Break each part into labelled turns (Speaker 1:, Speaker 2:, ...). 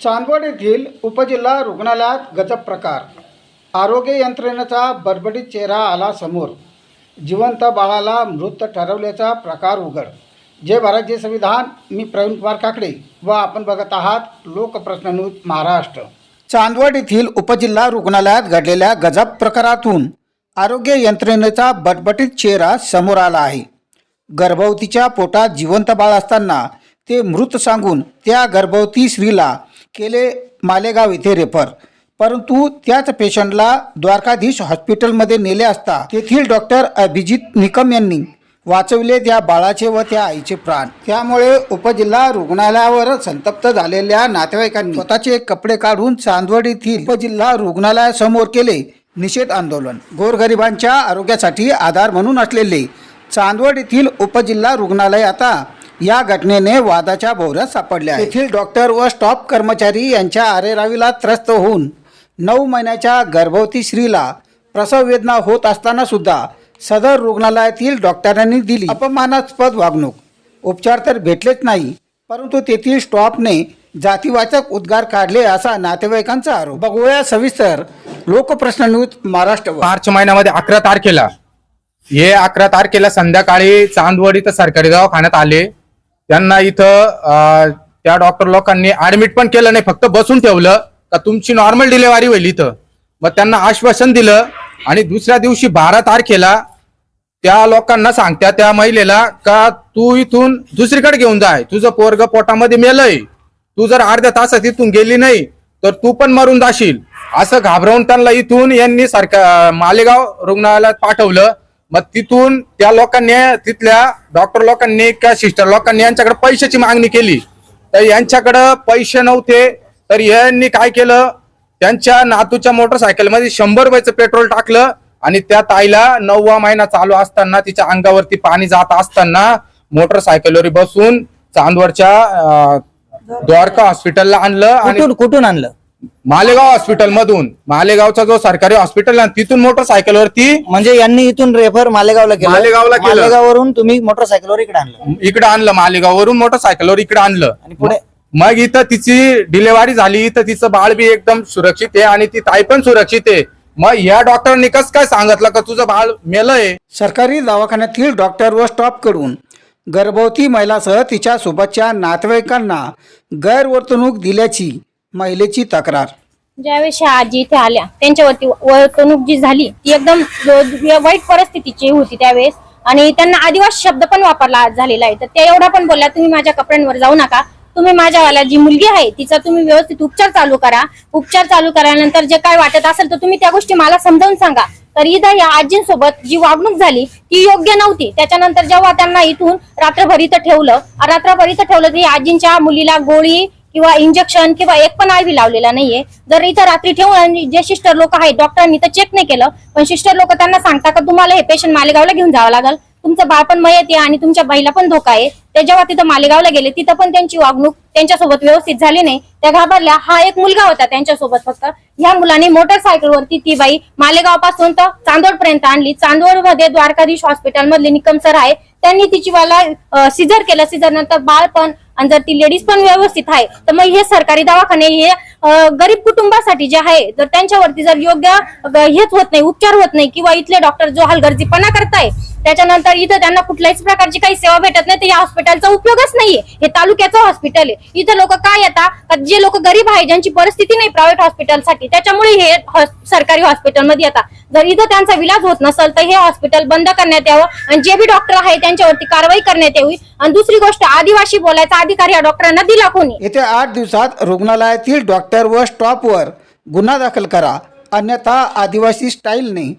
Speaker 1: चांदवड येथील उपजिल्हा रुग्णालयात गजब प्रकार आरोग्य यंत्रणेचा बडबडीत चेहरा आला समोर. जिवंत बाळाला मृत ठरवल्याचा प्रकार उघड. जय भारत जय संविधान. मी प्रवीण कुमार काकडे व आपण बघत आहात लोकप्रश्न न्यूज महाराष्ट्र. चांदवड येथील उपजिल्हा रुग्णालयात घडलेल्या गजब प्रकारातून आरोग्य यंत्रणेचा बटबटीत चेहरा समोर आला आहे. गर्भवतीच्या पोटात जिवंत बाळ असताना ते मृत सांगून त्या गर्भवती स्त्रीला केले मालेगाव येथे रेफर परंतु त्याच पेशंटला द्वारकाधीश हॉस्पिटलमध्ये नेले असता तेथील डॉक्टर अभिजित निकम यांनी वाचवले त्या बाळाचे व त्या आईचे प्राण. त्यामुळे उपजिल्हा रुग्णालयावर संतप्त झालेल्या नातेवाईकांनी स्वतःचे कपडे काढून चांदवड येथील उपजिल्हा रुग्णालयासमोर केले निषेध आंदोलन. गोरगरिबांच्या आरोग्यासाठी आधार म्हणून असलेले चांदवड येथील उपजिल्हा रुग्णालय आता या घटनेने वादाच्या भोवऱ्यात सापडले आहे. येथील डॉक्टर व स्टॉप कर्मचारी यांच्या आरेरावीला त्रस्त होऊन नऊ महिन्याच्या गर्भवती स्त्रीला प्रसव वेदना होत असताना सुद्धा सदर रुग्णालयातील डॉक्टरांनी दिली. अपमानास्पद वागणूक. उपचार तर भेटलेच नाही परंतु तेथील स्टॉपने जातीवाचक उद्गार काढले असा नातेवाईकांचा आरोप. बघूया सविस्तर लोकप्रश्न न्यूज महाराष्ट्र
Speaker 2: मार्च महिन्यामध्ये अकरा तारखेला हे अकरा तारखेला संध्याकाळी चांदवड इथं सरकारी दवाखान्यात आले. त्यांना इथं त्या डॉक्टर लोकांनी ऍडमिट पण केलं नाही फक्त बसून ठेवलं का तुमची नॉर्मल डिलेव्हरी होईल इथं. मग त्यांना आश्वासन दिलं आणि दुसऱ्या दिवशी बारा तारखेला त्या लोकांना सांगत्या त्या महिलेला का तू इथून दुसरीकडे घेऊन जाय तुझं पोरग पोटामध्ये मेलय. तू जर अर्ध्या तासात इथून गेली नाही तर तू पण मरून जाशील. असं घाबरवून त्यांना इथून यांनी सरकार मालेगाव रुग्णालयात पाठवलं. मग तिथून त्या लोकांनी तिथल्या डॉक्टर लोकांनी किंवा सिस्टर लोकांनी यांच्याकडे पैशाची मागणी केली. तर यांच्याकडं पैसे नव्हते. तर यांनी काय केलं? त्यांच्या नातूच्या मोटरसायकलमध्ये शंभर रुपयाचं पेट्रोल टाकलं आणि त्या ताईला नववा महिना चालू असताना तिच्या अंगावरती पाणी जात असताना मोटरसायकलवर बसून चांदवडच्या द्वारका हॉस्पिटलला आणलं आणि
Speaker 3: कुठून आणलं?
Speaker 2: मालेगाव हॉस्पिटल मधून मालेगावचा जो सरकारी हॉस्पिटल आहे तिथून मोटरसायकलवरती
Speaker 3: म्हणजे यांनी इथून रेफर मालेगावला केलं.
Speaker 2: मालेगावला केलं.
Speaker 3: मालेगाववरून तुम्ही मोटरसायकलवर इकडे आणलं.
Speaker 2: इकडे आणलं मालेगाववरून मोटरसायकलवर इकडे आणलं.
Speaker 3: आणि पुढे?
Speaker 2: मग इथं तिची डिलेव्हरी झाली इथं तिचं बाळ बी एकदम सुरक्षित आहे आणि ती ताई पण सुरक्षित आहे. मग या डॉक्टरांनी कसं काय सांगितलं का तुझं बाळ मेलंय?
Speaker 1: सरकारी दवाखान्यातील डॉक्टर व स्टॉपकडून गर्भवती महिलासह तिच्या सोबतच्या नातेवाईकांना गैरवर्तणूक दिल्याची महिलेची तक्रार.
Speaker 4: ज्यावेळेस ह्या आजी इथे आल्या त्यांच्यावरती वर्तणूक जी झाली ती एकदम वाईट परिस्थितीची होती त्यावेळेस. आणि त्यांना आदिवासी शब्द पण वापरला झालेला आहे. तर त्या एवढा पण बोलल्या तुम्ही माझ्या कपड्यांवर जाऊ नका. तुम्ही माझ्यावाला जी मुलगी आहे तिचा तुम्ही व्यवस्थित उपचार चालू करा. उपचार चालू करायनंतर जे काय वाटत असेल तर तुम्ही त्या गोष्टी मला समजावून सांगा. तर इथं या आजींसोबत जी वागणूक झाली ती योग्य नव्हती. त्याच्यानंतर जेव्हा त्यांना इथून रात्रभर इथं ठेवलं रात्रभर इथं ठेवलं तर या आजींच्या मुलीला गोळी किंवा इंजेक्शन किंवा एक पण आयव्ही लावलेला नाहीये. जर इथं रात्री ठेवून आणि जे सिस्टर लोक आहेत डॉक्टरांनी तर चेक नाही केलं पण सिस्टर लोक त्यांना सांगता का तुम्हाला हे पेशंट मालेगावला घेऊन जावं लागेल. तुमचं बाळ पण मयत आहे आणि तुमच्या बाईला पण धोका आहे. ते जेव्हा तिथं मालेगावला गेले तिथं पण त्यांची वागणूक त्यांच्यासोबत व्यवस्थित झाली नाही. त्या घाबरल्या. हा एक मुलगा होता त्यांच्यासोबत फक्त. ह्या मुलाने मोटरसायकलवरती ती बाई मालेगावपासून तर चांदोड पर्यंत आणली. चांदोडमध्ये द्वारकाधीश हॉस्पिटल मधले निकम सर आहे. त्यांनी तिची वाला सिझर केलं. सिझर नंतर बाळ पण आणि जर ती लेडीज पण व्यवस्थित आहे तर मग हे सरकारी दवाखाने हे गरीब कुटुंबासाठी जे आहे जर त्यांच्यावरती जर योग्य हेच होत नाही उपचार होत नाही किंवा इथले डॉक्टर जो हलगर्जीपणा करताय त्याच्यानंतर इथं त्यांना कुठल्याच प्रकारची काही सेवा भेटत नाही तर या हॉस्पिटलचा उपयोगच नाहीये. हे तालुक्याचं हॉस्पिटल आहे. इथं लोक काय येतात जे लोक गरीब आहे ज्यांची परिस्थिती नाही प्रायव्हेट हॉस्पिटलसाठी त्याच्यामुळे हे सरकारी हॉस्पिटलमध्ये येतात जर इथं त्यांचा विलाज होत नसेल तर हे हॉस्पिटल बंद करण्यात यावं आणि जे बी डॉक्टर आहे त्यांच्यावरती कारवाई करण्यात यावी. आणि दुसरी गोष्ट आदिवासी बोलायचा अधिकार या डॉक्टरांना दिला कोणी?
Speaker 1: येत्या आठ दिवसात रुग्णालयातील डॉक्टर व स्टॉपवर गुन्हा दाखल करा. अन्यथा आदिवासी स्टाईलने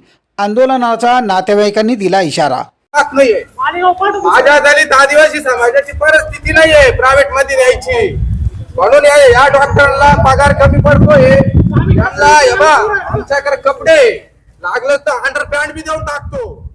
Speaker 1: आंदोलनाचा नातेवाईकांनी दिला इशारा.
Speaker 2: हात नाहीये. माझ्या दलित आदिवासी समाजाची परिस्थिती नाहीये. प्रायव्हेटमध्ये द्यायची म्हणून या डॉक्टरला पगार कमी पडतोय. त्यांना आमच्याकडे कपडे. लागलं तर अंडर पॅन्ट बी देऊन टाकतो.